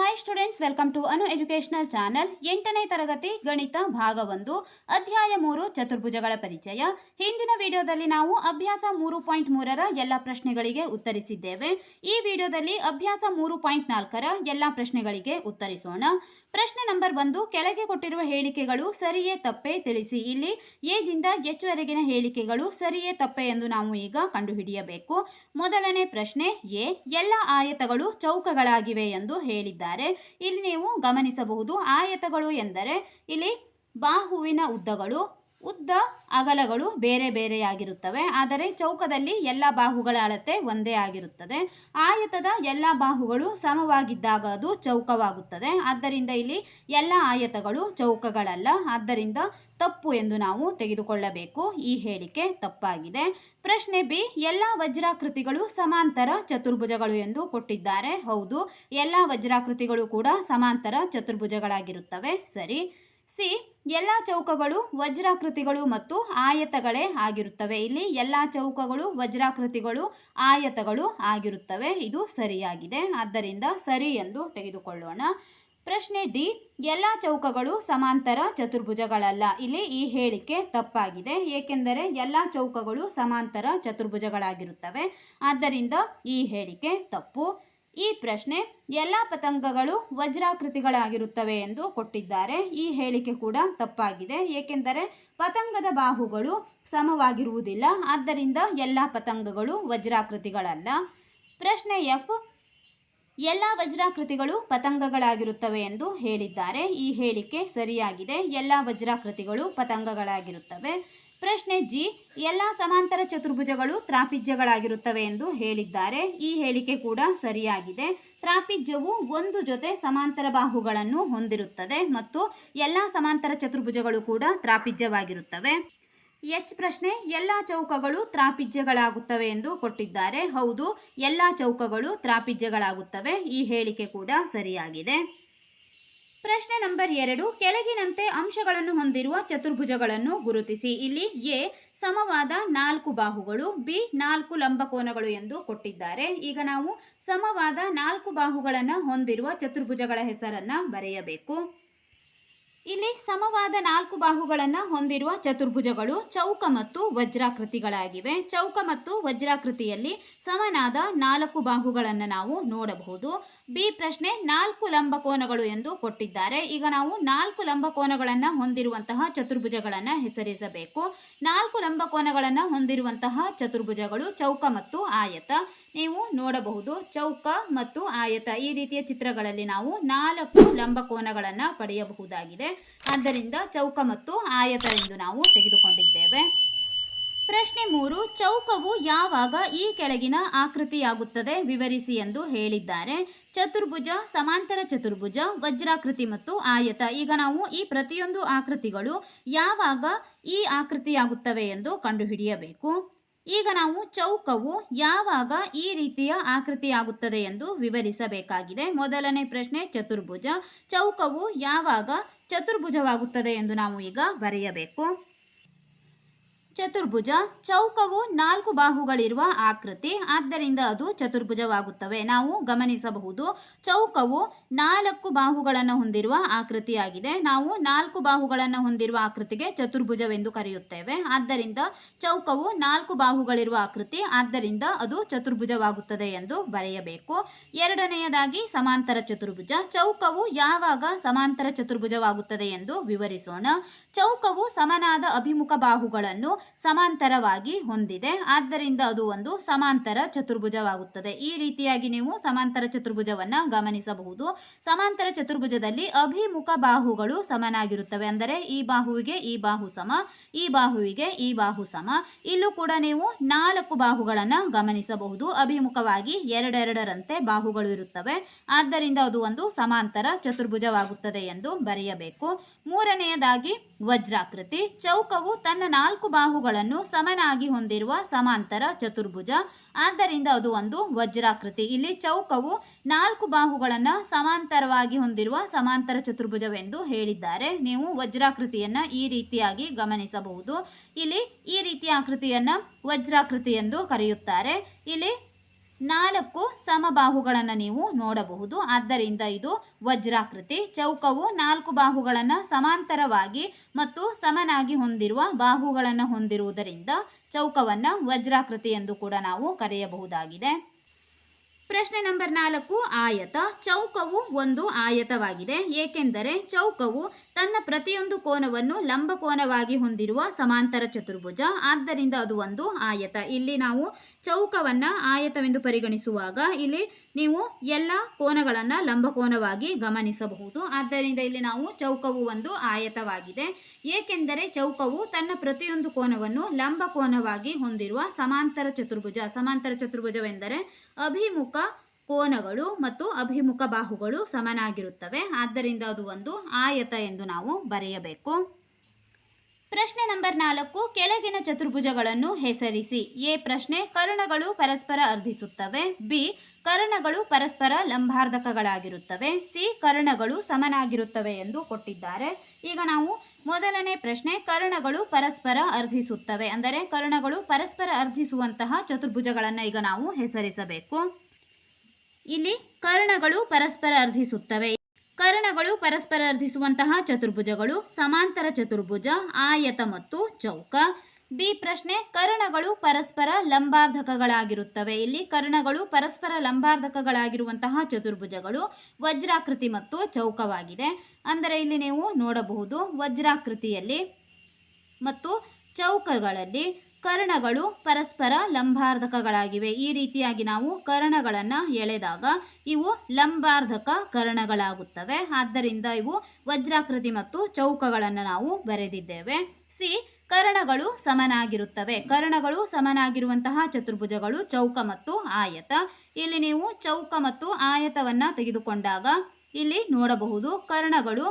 Hi students welcome to Anu educational channel ಎಂಟನೇ ತರಗತಿ ಗಣಿತ ಭಾಗ ಒಂದು ಅಧ್ಯಾಯ ಮೂರು, ಚತುರ್ಭುಜಗಳ ಪರಿಚಯ. ಹಿಂದಿನ ವಿಡಿಯೋದಲ್ಲಿ ನಾವು ಅಭ್ಯಾಸ ಮೂರು ಪಾಯಿಂಟ್ ಮೂರರ ಎಲ್ಲ ಪ್ರಶ್ನೆಗಳಿಗೆ ಉತ್ತರಿಸಿದ್ದೇವೆ. ಈ ವಿಡಿಯೋದಲ್ಲಿ ಅಭ್ಯಾಸ ಮೂರು ಪಾಯಿಂಟ್ ನಾಲ್ಕರ ಎಲ್ಲ ಪ್ರಶ್ನೆಗಳಿಗೆ ಉತ್ತರಿಸೋಣ. ಪ್ರಶ್ನೆ ನಂಬರ್ ಒಂದು, ಕೆಳಗೆ ಕೊಟ್ಟಿರುವ ಹೇಳಿಕೆಗಳು ಸರಿಯೇ ತಪ್ಪೇ ತಿಳಿಸಿ. ಇಲ್ಲಿ ಎದಿಂದ ಎಚ್ ವರೆಗಿನ ಹೇಳಿಕೆಗಳು ಸರಿಯೇ ತಪ್ಪೆ ಎಂದು ನಾವು ಈಗ ಕಂಡುಹಿಡಿಯಬೇಕು. ಮೊದಲನೇ ಪ್ರಶ್ನೆ, ಎ, ಎಲ್ಲ ಆಯತಗಳು ಚೌಕಗಳಾಗಿವೆ ಎಂದು ಹೇಳಿದ್ದಾರೆ. ಇಲ್ಲಿ ನೀವು ಗಮನಿಸಬಹುದು ಆಯತಗಳು ಎಂದರೆ ಇಲ್ಲಿ ಬಾಹುವಿನ ಉದ್ದಗಳು ಉದ್ದ ಅಗಲಗಳು ಬೇರೆ ಬೇರೆಯಾಗಿರುತ್ತವೆ. ಆದರೆ ಚೌಕದಲ್ಲಿ ಎಲ್ಲ ಬಾಹುಗಳ ಅಳತೆ ಒಂದೇ ಆಗಿರುತ್ತದೆ. ಆಯತದ ಎಲ್ಲ ಬಾಹುಗಳು ಸಮವಾಗಿದ್ದಾಗ ಅದು ಚೌಕವಾಗುತ್ತದೆ. ಆದ್ದರಿಂದ ಇಲ್ಲಿ ಎಲ್ಲ ಆಯತಗಳು ಚೌಕಗಳಲ್ಲ. ಆದ್ದರಿಂದ ತಪ್ಪು ಎಂದು ನಾವು ತೆಗೆದುಕೊಳ್ಳಬೇಕು. ಈ ಹೇಳಿಕೆ ತಪ್ಪಾಗಿದೆ. ಪ್ರಶ್ನೆ ಬಿ, ಎಲ್ಲ ವಜ್ರಾಕೃತಿಗಳು ಸಮಾಂತರ ಚತುರ್ಭುಜಗಳು ಎಂದು ಕೊಟ್ಟಿದ್ದಾರೆ. ಹೌದು, ಎಲ್ಲ ವಜ್ರಾಕೃತಿಗಳು ಕೂಡ ಸಮಾಂತರ ಚತುರ್ಭುಜಗಳಾಗಿರುತ್ತವೆ. ಸರಿ. ಸಿ, ಎಲ್ಲ ಚೌಕಗಳು ವಜ್ರಾಕೃತಿಗಳು ಮತ್ತು ಆಯತಗಳೇ ಆಗಿರುತ್ತವೆ. ಇಲ್ಲಿ ಎಲ್ಲ ಚೌಕಗಳು, ವಜ್ರಾಕೃತಿಗಳು, ಆಯತಗಳು ಆಗಿರುತ್ತವೆ. ಇದು ಸರಿಯಾಗಿದೆ. ಆದ್ದರಿಂದ ಸರಿ ಎಂದು ತೆಗೆದುಕೊಳ್ಳೋಣ. ಪ್ರಶ್ನೆ ಡಿ, ಎಲ್ಲ ಚೌಕಗಳು ಸಮಾಂತರ ಚತುರ್ಭುಜಗಳಲ್ಲ. ಇಲ್ಲಿ ಈ ಹೇಳಿಕೆ ತಪ್ಪಾಗಿದೆ. ಏಕೆಂದರೆ ಎಲ್ಲ ಚೌಕಗಳು ಸಮಾಂತರ ಚತುರ್ಭುಜಗಳಾಗಿರುತ್ತವೆ. ಆದ್ದರಿಂದ ಈ ಹೇಳಿಕೆ ತಪ್ಪು. ಈ ಪ್ರಶ್ನೆ ಎಲ್ಲ ಪತಂಗಗಳು ವಜ್ರಾಕೃತಿಗಳಾಗಿರುತ್ತವೆ ಎಂದು ಕೊಟ್ಟಿದ್ದಾರೆ. ಈ ಹೇಳಿಕೆ ಕೂಡ ತಪ್ಪಾಗಿದೆ. ಏಕೆಂದರೆ ಪತಂಗದ ಬಾಹುಗಳು ಸಮವಾಗಿರುವುದಿಲ್ಲ. ಆದ್ದರಿಂದ ಎಲ್ಲ ಪತಂಗಗಳು ವಜ್ರಾಕೃತಿಗಳಲ್ಲ. ಪ್ರಶ್ನೆ ಎಫ್, ಎಲ್ಲ ವಜ್ರಾಕೃತಿಗಳು ಪತಂಗಗಳಾಗಿರುತ್ತವೆ ಎಂದು ಹೇಳಿದ್ದಾರೆ. ಈ ಹೇಳಿಕೆ ಸರಿಯಾಗಿದೆ. ಎಲ್ಲ ವಜ್ರಾಕೃತಿಗಳು ಪತಂಗಗಳಾಗಿರುತ್ತವೆ. ಪ್ರಶ್ನೆ ಜಿ, ಎಲ್ಲ ಸಮಾಂತರ ಚತುರ್ಭುಜಗಳು ತ್ರಾಪಿಜ್ಯಗಳಾಗಿರುತ್ತವೆ ಎಂದು ಹೇಳಿದ್ದಾರೆ. ಈ ಹೇಳಿಕೆ ಕೂಡ ಸರಿಯಾಗಿದೆ. ತ್ರಾಪಿಜ್ಯವು ಒಂದು ಜೊತೆ ಸಮಾಂತರ ಬಾಹುಗಳನ್ನು ಹೊಂದಿರುತ್ತದೆ ಮತ್ತು ಎಲ್ಲ ಸಮಾಂತರ ಚತುರ್ಭುಜಗಳು ಕೂಡ ತ್ರಾಪಿಜ್ಯವಾಗಿರುತ್ತವೆ. ಎಚ್ ಪ್ರಶ್ನೆ, ಎಲ್ಲ ಚೌಕಗಳು ತ್ರಾಪಿಜ್ಯಗಳಾಗುತ್ತವೆ ಎಂದು ಕೊಟ್ಟಿದ್ದಾರೆ. ಹೌದು, ಎಲ್ಲ ಚೌಕಗಳು ತ್ರಾಪಿಜ್ಯಗಳಾಗುತ್ತವೆ. ಈ ಹೇಳಿಕೆ ಕೂಡ ಸರಿಯಾಗಿದೆ. ಪ್ರಶ್ನೆ ನಂಬರ್ ಎರಡು, ಕೆಳಗಿನಂತೆ ಅಂಶಗಳನ್ನು ಹೊಂದಿರುವ ಚತುರ್ಭುಜಗಳನ್ನು ಗುರುತಿಸಿ. ಇಲ್ಲಿ ಎ, ಸಮವಾದ ನಾಲ್ಕು ಬಾಹುಗಳು, ಬಿ, ನಾಲ್ಕು ಲಂಬಕೋನಗಳು ಎಂದು ಕೊಟ್ಟಿದ್ದಾರೆ. ಈಗ ನಾವು ಸಮವಾದ ನಾಲ್ಕು ಬಾಹುಗಳನ್ನು ಹೊಂದಿರುವ ಚತುರ್ಭುಜಗಳ ಹೆಸರನ್ನು ಬರೆಯಬೇಕು. ಇಲ್ಲಿ ಸಮವಾದ ನಾಲ್ಕು ಬಾಹುಗಳನ್ನು ಹೊಂದಿರುವ ಚತುರ್ಭುಜಗಳು ಚೌಕ ಮತ್ತು ವಜ್ರಾಕೃತಿಗಳಾಗಿವೆ. ಚೌಕ ಮತ್ತು ವಜ್ರಾಕೃತಿಯಲ್ಲಿ ಸಮನಾದ ನಾಲ್ಕು ಬಾಹುಗಳನ್ನು ನಾವು ನೋಡಬಹುದು. ಬಿ ಪ್ರಶ್ನೆ, ನಾಲ್ಕು ಲಂಬಕೋನಗಳು ಎಂದು ಕೊಟ್ಟಿದ್ದಾರೆ. ಈಗ ನಾವು ನಾಲ್ಕು ಲಂಬಕೋನಗಳನ್ನು ಹೊಂದಿರುವಂತಹ ಚತುರ್ಭುಜಗಳನ್ನು ಹೆಸರಿಸಬೇಕು. ನಾಲ್ಕು ಲಂಬಕೋನಗಳನ್ನು ಹೊಂದಿರುವಂತಹ ಚತುರ್ಭುಜಗಳು ಚೌಕ ಮತ್ತು ಆಯತ. ನೀವು ನೋಡಬಹುದು ಚೌಕ ಮತ್ತು ಆಯತ. ಈ ರೀತಿಯ ಚಿತ್ರಗಳಲ್ಲಿ ನಾವು ನಾಲ್ಕು ಲಂಬಕೋನಗಳನ್ನು ಪಡೆಯಬಹುದಾಗಿದೆ. ಆದ್ದರಿಂದ ಚೌಕ ಮತ್ತು ಆಯತ ಎಂದು ನಾವು ತೆಗೆದುಕೊಂಡಿದ್ದೇವೆ. ಪ್ರಶ್ನೆ ಮೂರು, ಚೌಕವು ಯಾವಾಗ ಈ ಕೆಳಗಿನ ಆಕೃತಿಯಾಗುತ್ತದೆ? ವಿವರಿಸಿ ಎಂದು ಹೇಳಿದ್ದಾರೆ. ಚತುರ್ಭುಜ, ಸಮಾಂತರ ಚತುರ್ಭುಜ, ವಜ್ರಾಕೃತಿ ಮತ್ತು ಆಯತ. ಈಗ ನಾವು ಈ ಪ್ರತಿಯೊಂದು ಆಕೃತಿಗಳು ಯಾವಾಗ ಈ ಆಕೃತಿಯಾಗುತ್ತವೆ ಎಂದು ಕಂಡುಹಿಡಿಯಬೇಕು. ಈಗ ನಾವು ಚೌಕವು ಯಾವಾಗ ಈ ರೀತಿಯ ಆಕೃತಿಯಾಗುತ್ತದೆ ಎಂದು ವಿವರಿಸಬೇಕಾಗಿದೆ. ಮೊದಲನೇ ಪ್ರಶ್ನೆ, ಚತುರ್ಭುಜ. ಚೌಕವು ಯಾವಾಗ ಚತುರ್ಭುಜವಾಗುತ್ತದೆ ಎಂದು ನಾವು ಈಗ ಬರೆಯಬೇಕು. ಚತುರ್ಭುಜ ಚೌಕವು ನಾಲ್ಕು ಬಾಹುಗಳಿರುವ ಆಕೃತಿ. ಆದ್ದರಿಂದ ಅದು ಚತುರ್ಭುಜವಾಗುತ್ತವೆ. ನಾವು ಗಮನಿಸಬಹುದು, ಚೌಕವು ನಾಲ್ಕು ಬಾಹುಗಳನ್ನು ಹೊಂದಿರುವ ಆಕೃತಿಯಾಗಿದೆ. ನಾವು ನಾಲ್ಕು ಬಾಹುಗಳನ್ನು ಹೊಂದಿರುವ ಆಕೃತಿಗೆ ಚತುರ್ಭುಜವೆಂದು ಕರೆಯುತ್ತೇವೆ. ಆದ್ದರಿಂದ ಚೌಕವು ನಾಲ್ಕು ಬಾಹುಗಳಿರುವ ಆಕೃತಿ. ಆದ್ದರಿಂದ ಅದು ಚತುರ್ಭುಜವಾಗುತ್ತದೆ ಎಂದು ಬರೆಯಬೇಕು. ಎರಡನೆಯದಾಗಿ ಸಮಾಂತರ ಚತುರ್ಭುಜ. ಚೌಕವು ಯಾವಾಗ ಸಮಾಂತರ ಚತುರ್ಭುಜವಾಗುತ್ತದೆ ಎಂದು ವಿವರಿಸೋಣ. ಚೌಕವು ಸಮನಾದ ಅಭಿಮುಖ ಬಾಹುಗಳನ್ನು ಸಮಾಂತರವಾಗಿ ಹೊಂದಿದೆ. ಆದ್ದರಿಂದ ಅದು ಒಂದು ಸಮಾಂತರ ಚತುರ್ಭುಜವಾಗುತ್ತದೆ. ಈ ರೀತಿಯಾಗಿ ನೀವು ಸಮಾಂತರ ಚತುರ್ಭುಜವನ್ನು ಗಮನಿಸಬಹುದು. ಸಮಾಂತರ ಚತುರ್ಭುಜದಲ್ಲಿ ಅಭಿಮುಖ ಬಾಹುಗಳು ಸಮನಾಗಿರುತ್ತವೆ. ಅಂದರೆ ಈ ಬಾಹುವಿಗೆ ಈ ಬಾಹು ಸಮ, ಈ ಬಾಹುವಿಗೆ ಈ ಬಾಹು ಸಮ. ಇಲ್ಲೂ ಕೂಡ ನೀವು ನಾಲ್ಕು ಬಾಹುಗಳನ್ನು ಗಮನಿಸಬಹುದು. ಅಭಿಮುಖವಾಗಿ ಎರಡೆರಡರಂತೆ ಬಾಹುಗಳು ಇರುತ್ತವೆ. ಆದ್ದರಿಂದ ಅದು ಒಂದು ಸಮಾಂತರ ಚತುರ್ಭುಜವಾಗುತ್ತದೆ ಎಂದು ಬರೆಯಬೇಕು. ಮೂರನೆಯದಾಗಿ ವಜ್ರಾಕೃತಿ. ಚೌಕವು ತನ್ನ ನಾಲ್ಕು ಬಾಹುಗಳನ್ನು ಸಮನಾಗಿ ಹೊಂದಿರುವ ಸಮಾಂತರ ಚತುರ್ಭುಜ. ಆದ್ದರಿಂದ ಅದು ಒಂದು ವಜ್ರಾಕೃತಿ. ಇಲ್ಲಿ ಚೌಕವು ನಾಲ್ಕು ಬಾಹುಗಳನ್ನು ಸಮಾಂತರವಾಗಿ ಹೊಂದಿರುವ ಸಮಾಂತರ ಚತುರ್ಭುಜವೆಂದು ಹೇಳಿದ್ದಾರೆ. ನೀವು ವಜ್ರಾಕೃತಿಯನ್ನ ಈ ರೀತಿಯಾಗಿ ಗಮನಿಸಬಹುದು. ಇಲ್ಲಿ ಈ ರೀತಿಯ ಆಕೃತಿಯನ್ನ ವಜ್ರಾಕೃತಿ ಎಂದು ಕರೆಯುತ್ತಾರೆ. ಇಲ್ಲಿ ನಾಲ್ಕು ಸಮಬಾಹುಗಳನ್ನು ನೀವು ನೋಡಬಹುದು. ಆದ್ದರಿಂದ ಇದು ವಜ್ರಾಕೃತಿ. ಚೌಕವು ನಾಲ್ಕು ಬಾಹುಗಳನ್ನು ಸಮಾಂತರವಾಗಿ ಮತ್ತು ಸಮನಾಗಿ ಹೊಂದಿರುವ ಬಾಹುಗಳನ್ನು ಹೊಂದಿರುವುದರಿಂದ ಚೌಕವನ್ನು ವಜ್ರಾಕೃತಿ ಎಂದು ಕೂಡ ನಾವು ಕರೆಯಬಹುದಾಗಿದೆ. ಪ್ರಶ್ನೆ ನಂಬರ್ ನಾಲ್ಕು, ಆಯತ. ಚೌಕವು ಒಂದು ಆಯತವಾಗಿದೆ. ಏಕೆಂದರೆ ಚೌಕವು ತನ್ನ ಪ್ರತಿಯೊಂದು ಕೋನವನ್ನು ಲಂಬಕೋನವಾಗಿ ಹೊಂದಿರುವ ಸಮಾಂತರ ಚತುರ್ಭುಜ. ಆದ್ದರಿಂದ ಅದು ಒಂದು ಆಯತ. ಇಲ್ಲಿ ನಾವು ಚೌಕವನ್ನು ಆಯತವೆಂದು ಪರಿಗಣಿಸುವಾಗ ಇಲ್ಲಿ ನೀವು ಎಲ್ಲ ಕೋನಗಳನ್ನು ಲಂಬಕೋನವಾಗಿ ಗಮನಿಸಬಹುದು. ಆದ್ದರಿಂದ ಇಲ್ಲಿ ನಾವು ಚೌಕವು ಒಂದು ಆಯತವಾಗಿದೆ. ಏಕೆಂದರೆ ಚೌಕವು ತನ್ನ ಪ್ರತಿಯೊಂದು ಕೋನವನ್ನು ಲಂಬಕೋನವಾಗಿ ಹೊಂದಿರುವ ಸಮಾಂತರ ಚತುರ್ಭುಜ. ಸಮಾಂತರ ಚತುರ್ಭುಜವೆಂದರೆ ಅಭಿಮುಖ ಕೋನಗಳು ಮತ್ತು ಅಭಿಮುಖ ಬಾಹುಗಳು ಸಮನಾಗಿರುತ್ತವೆ. ಆದ್ದರಿಂದ ಅದು ಒಂದು ಆಯತ ಎಂದು ನಾವು ಬರೆಯಬೇಕು. ಪ್ರಶ್ನೆ ನಂಬರ್ ನಾಲ್ಕು, ಕೆಳಗಿನ ಚತುರ್ಭುಜಗಳನ್ನು ಹೆಸರಿಸಿ. ಎ, ಪ್ರಶ್ನೆ, ಕರ್ಣಗಳು ಪರಸ್ಪರ ಅರ್ಧಿಸುತ್ತವೆ. ಬಿ, ಕರ್ಣಗಳು ಪರಸ್ಪರ ಲಂಬಾರ್ಧಕಗಳಾಗಿರುತ್ತವೆ. ಸಿ, ಕರ್ಣಗಳು ಸಮನಾಗಿರುತ್ತವೆ ಎಂದು ಕೊಟ್ಟಿದ್ದಾರೆ. ಈಗ ನಾವು ಮೊದಲನೇ ಪ್ರಶ್ನೆ, ಕರ್ಣಗಳು ಪರಸ್ಪರ ಅರ್ಧಿಸುತ್ತವೆ. ಅಂದರೆ ಕರ್ಣಗಳು ಪರಸ್ಪರ ಅರ್ಧಿಸುವಂತಹ ಚತುರ್ಭುಜಗಳನ್ನು ಈಗ ನಾವು ಹೆಸರಿಸಬೇಕು. ಇಲ್ಲಿ ಕರ್ಣಗಳು ಪರಸ್ಪರ ಅರ್ಧಿಸುತ್ತವೆ. ಕರ್ಣಗಳು ಪರಸ್ಪರ ಅರ್ಧಿಸುವಂತಹ ಚತುರ್ಭುಜಗಳು, ಸಮಾಂತರ ಚತುರ್ಭುಜ, ಆಯತ ಮತ್ತು ಚೌಕ. ಬಿ ಪ್ರಶ್ನೆ, ಕರ್ಣಗಳು ಪರಸ್ಪರ ಲಂಬಾರ್ಧಕಗಳಾಗಿರುತ್ತವೆ. ಇಲ್ಲಿ ಕರ್ಣಗಳು ಪರಸ್ಪರ ಲಂಬಾರ್ಧಕಗಳಾಗಿರುವಂತಹ ಚತುರ್ಭುಜಗಳು ವಜ್ರಾಕೃತಿ ಮತ್ತು ಚೌಕವಾಗಿದೆ. ಅಂದರೆ ಇಲ್ಲಿ ನೀವು ನೋಡಬಹುದು ವಜ್ರಾಕೃತಿಯಲ್ಲಿ ಮತ್ತು ಚೌಕಗಳಲ್ಲಿ ಕರ್ಣಗಳು ಪರಸ್ಪರ ಲಂಬಾರ್ಧಕಗಳಾಗಿವೆ. ಈ ರೀತಿಯಾಗಿ ನಾವು ಕರ್ಣಗಳನ್ನು ಎಳೆದಾಗ ಇವು ಲಂಬಾರ್ಧಕ ಕರ್ಣಗಳಾಗುತ್ತವೆ. ಆದ್ದರಿಂದ ಇವು ವಜ್ರಾಕೃತಿ ಮತ್ತು ಚೌಕಗಳನ್ನು ನಾವು ಬರೆದಿದ್ದೇವೆ. ಸಿ, ಕರ್ಣಗಳು ಸಮನಾಗಿರುತ್ತವೆ. ಕರ್ಣಗಳು ಸಮನಾಗಿರುವಂತಹ ಚತುರ್ಭುಜಗಳು ಚೌಕ ಮತ್ತು ಆಯತ. ಇಲ್ಲಿ ನೀವು ಚೌಕ ಮತ್ತು ಆಯತವನ್ನು ತೆಗೆದುಕೊಂಡಾಗ ಇಲ್ಲಿ ನೋಡಬಹುದು ಕರ್ಣಗಳು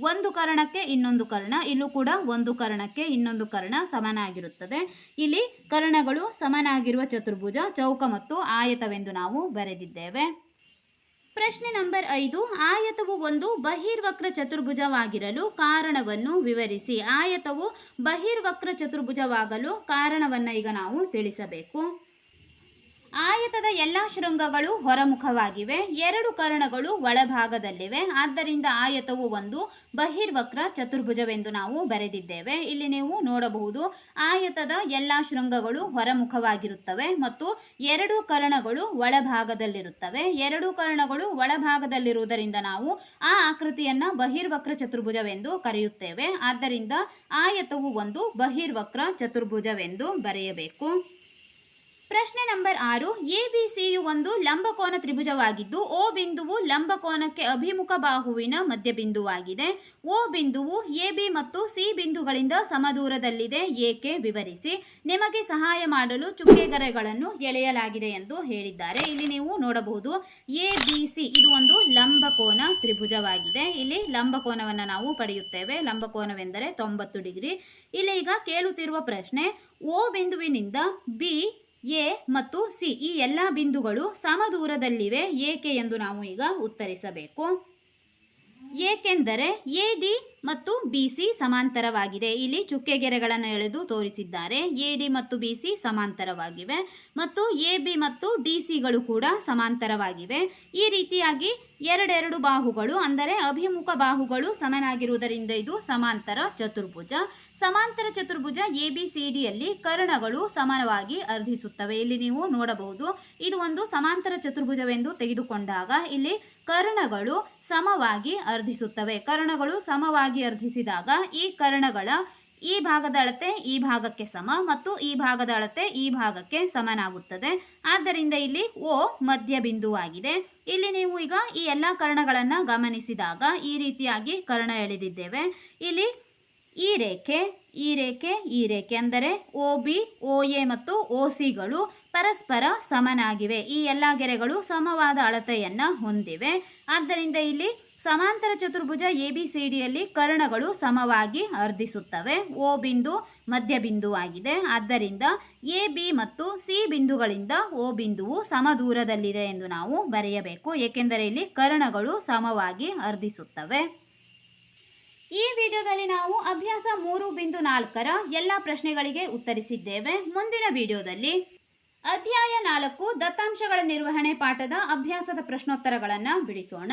ಒಂದು ಕರ್ಣಕ್ಕೆ ಇನ್ನೊಂದು ಕರ್ಣ, ಇಲ್ಲೂ ಕೂಡ ಒಂದು ಕರ್ಣಕ್ಕೆ ಇನ್ನೊಂದು ಕರ್ಣ ಸಮನಾಗಿರುತ್ತದೆ. ಇಲ್ಲಿ ಕರ್ಣಗಳು ಸಮನಾಗಿರುವ ಚತುರ್ಭುಜ, ಚೌಕ ಮತ್ತು ಆಯತವೆಂದು ನಾವು ಬರೆದಿದ್ದೇವೆ. ಪ್ರಶ್ನೆ ನಂಬರ್ ಐದು, ಆಯತವು ಒಂದು ಬಹಿರ್ವಕ್ರ ಚತುರ್ಭುಜವಾಗಿರಲು ಕಾರಣವನ್ನು ವಿವರಿಸಿ. ಆಯತವು ಬಹಿರ್ವಕ್ರ ಚತುರ್ಭುಜವಾಗಲು ಕಾರಣವನ್ನು ಈಗ ನಾವು ತಿಳಿಸಬೇಕು. ಆಯತದ ಎಲ್ಲ ಶೃಂಗಗಳು ಹೊರಮುಖವಾಗಿವೆ. ಎರಡು ಕರ್ಣಗಳು ಒಳಭಾಗದಲ್ಲಿವೆ. ಆದ್ದರಿಂದ ಆಯತವು ಒಂದು ಬಹಿರ್ವಕ್ರ ಚತುರ್ಭುಜವೆಂದು ನಾವು ಬರೆದಿದ್ದೇವೆ. ಇಲ್ಲಿ ನೀವು ನೋಡಬಹುದು, ಆಯತದ ಎಲ್ಲ ಶೃಂಗಗಳು ಹೊರಮುಖವಾಗಿರುತ್ತವೆ ಮತ್ತು ಎರಡು ಕರ್ಣಗಳು ಒಳಭಾಗದಲ್ಲಿರುತ್ತವೆ. ಎರಡು ಕರ್ಣಗಳು ಒಳಭಾಗದಲ್ಲಿರುವುದರಿಂದ ನಾವು ಆ ಆಕೃತಿಯನ್ನು ಬಹಿರ್ವಕ್ರ ಚತುರ್ಭುಜವೆಂದು ಕರೆಯುತ್ತೇವೆ. ಆದ್ದರಿಂದ ಆಯತವು ಒಂದು ಬಹಿರ್ವಕ್ರ ಚತುರ್ಭುಜವೆಂದು ಬರೆಯಬೇಕು. ಪ್ರಶ್ನೆ ನಂಬರ್ ಆರು, ಎ ಬಿ ಸಿಯು ಒಂದು ಲಂಬಕೋನ ತ್ರಿಭುಜವಾಗಿದ್ದು, ಓ ಬಿಂದುವು ಲಂಬಕೋನಕ್ಕೆ ಅಭಿಮುಖ ಬಾಹುವಿನ ಮಧ್ಯಬಿಂದುವಾಗಿದೆ. ಓ ಬಿಂದುವು ಎ ಬಿ ಮತ್ತು ಸಿ ಬಿಂದುಗಳಿಂದ ಸಮದೂರದಲ್ಲಿದೆ. ಏಕೆ? ವಿವರಿಸಿ. ನಿಮಗೆ ಸಹಾಯ ಮಾಡಲು ಚುಕ್ಕೆಗರೆಗಳನ್ನು ಎಳೆಯಲಾಗಿದೆ ಎಂದು ಹೇಳಿದ್ದಾರೆ. ಇಲ್ಲಿ ನೀವು ನೋಡಬಹುದು, ಎ ಬಿ ಸಿ ಇದು ಒಂದು ಲಂಬಕೋನ ತ್ರಿಭುಜವಾಗಿದೆ. ಇಲ್ಲಿ ಲಂಬಕೋನವನ್ನು ನಾವು ಪಡೆಯುತ್ತೇವೆ. ಲಂಬಕೋನವೆಂದರೆ ತೊಂಬತ್ತು ಡಿಗ್ರಿ. ಇಲ್ಲಿ ಈಗ ಕೇಳುತ್ತಿರುವ ಪ್ರಶ್ನೆ, ಓ ಬಿಂದುವಿನಿಂದ ಬಿ ಎ ಮತ್ತು ಸಿ ಈ ಎಲ್ಲ ಬಿಂದುಗಳು ಸಮದೂರದಲ್ಲಿವೆ ಏಕೆ ಎಂದು ನಾವು ಈಗ ಉತ್ತರಿಸಬೇಕು. ಏಕೆಂದರೆ ಎ, ಡಿ ಮತ್ತು ಬಿ, ಸಿ ಸಮಾಂತರವಾಗಿದೆ. ಇಲ್ಲಿ ಚುಕ್ಕೆಗೆರೆಗಳನ್ನು ಎಳೆದು ತೋರಿಸಿದ್ದಾರೆ. ಎ, ಡಿ ಮತ್ತು ಬಿ, ಸಿ ಸಮಾಂತರವಾಗಿವೆ ಮತ್ತು ಎ, ಬಿ ಮತ್ತು ಡಿ ಸಿಗಳು ಕೂಡ ಸಮಾಂತರವಾಗಿವೆ. ಈ ರೀತಿಯಾಗಿ ಎರಡೆರಡು ಬಾಹುಗಳು, ಅಂದರೆ ಅಭಿಮುಖ ಬಾಹುಗಳು ಸಮನಾಗಿರುವುದರಿಂದ ಇದು ಸಮಾಂತರ ಚತುರ್ಭುಜ. ಸಮಾಂತರ ಚತುರ್ಭುಜ ಎ ಬಿ ಸಿ ಡಿಯಲ್ಲಿ ಕರ್ಣಗಳು ಸಮಾನವಾಗಿ ಅರ್ಧಿಸುತ್ತವೆ. ಇಲ್ಲಿ ನೀವು ನೋಡಬಹುದು, ಇದು ಒಂದು ಸಮಾಂತರ ಚತುರ್ಭುಜವೆಂದು ತೆಗೆದುಕೊಂಡಾಗ ಇಲ್ಲಿ ಕರ್ಣಗಳು ಸಮವಾಗಿ ಅರ್ಧಿಸುತ್ತವೆ. ಕರ್ಣಗಳು ಸಮವಾಗಿ ಅರ್ಧಿಸಿದಾಗ ಈ ಕರ್ಣಗಳ ಈ ಭಾಗದ ಅಳತೆ ಈ ಭಾಗಕ್ಕೆ ಸಮ ಮತ್ತು ಈ ಭಾಗದ ಅಳತೆ ಈ ಭಾಗಕ್ಕೆ ಸಮನಾಗುತ್ತದೆ. ಆದ್ದರಿಂದ ಇಲ್ಲಿ ಓ ಮಧ್ಯ ಬಿಂದುವಾಗಿದೆ. ಇಲ್ಲಿ ನೀವು ಈಗ ಈ ಎಲ್ಲ ಕರ್ಣಗಳನ್ನು ಗಮನಿಸಿದಾಗ ಈ ರೀತಿಯಾಗಿ ಕರ್ಣ ಎಳೆದಿದ್ದೇವೆ. ಇಲ್ಲಿ ಈ ರೇಖೆ ಈ ರೇಖೆ ಈ ರೇಖೆ ಅಂದರೆ ಒ ಬಿ ಒ ಎ ಮತ್ತು ಒ ಸಿಗಳು ಪರಸ್ಪರ ಸಮನಾಗಿವೆ. ಈ ಎಲ್ಲ ಗೆರೆಗಳು ಸಮವಾದ ಅಳತೆಯನ್ನು ಹೊಂದಿವೆ. ಆದ್ದರಿಂದ ಇಲ್ಲಿ ಸಮಾಂತರ ಚತುರ್ಭುಜ ಎ ಬಿ ಸಿ ಡಿಯಲ್ಲಿ ಕರ್ಣಗಳು ಸಮವಾಗಿ ಅರ್ಧಿಸುತ್ತವೆ. ಓ ಬಿಂದು ಮಧ್ಯ ಬಿಂದುವಾಗಿದೆ. ಆದ್ದರಿಂದ ಎ, ಬಿ ಮತ್ತು ಸಿ ಬಿಂದುಗಳಿಂದ ಓ ಬಿಂದುವು ಸಮದೂರದಲ್ಲಿದೆ ಎಂದು ನಾವು ಬರೆಯಬೇಕು. ಏಕೆಂದರೆ ಇಲ್ಲಿ ಕರ್ಣಗಳು ಸಮವಾಗಿ ಅರ್ಧಿಸುತ್ತವೆ. ಈ ವಿಡಿಯೋದಲ್ಲಿ ನಾವು ಅಭ್ಯಾಸ ಮೂರು ಬಿಂದು ನಾಲ್ಕರ ಎಲ್ಲ ಪ್ರಶ್ನೆಗಳಿಗೆ ಉತ್ತರಿಸಿದ್ದೇವೆ. ಮುಂದಿನ ವಿಡಿಯೋದಲ್ಲಿ ಅಧ್ಯಾಯ ನಾಲ್ಕು ದತ್ತಾಂಶಗಳ ನಿರ್ವಹಣೆ ಪಾಠದ ಅಭ್ಯಾಸದ ಪ್ರಶ್ನೋತ್ತರಗಳನ್ನು ಬಿಡಿಸೋಣ.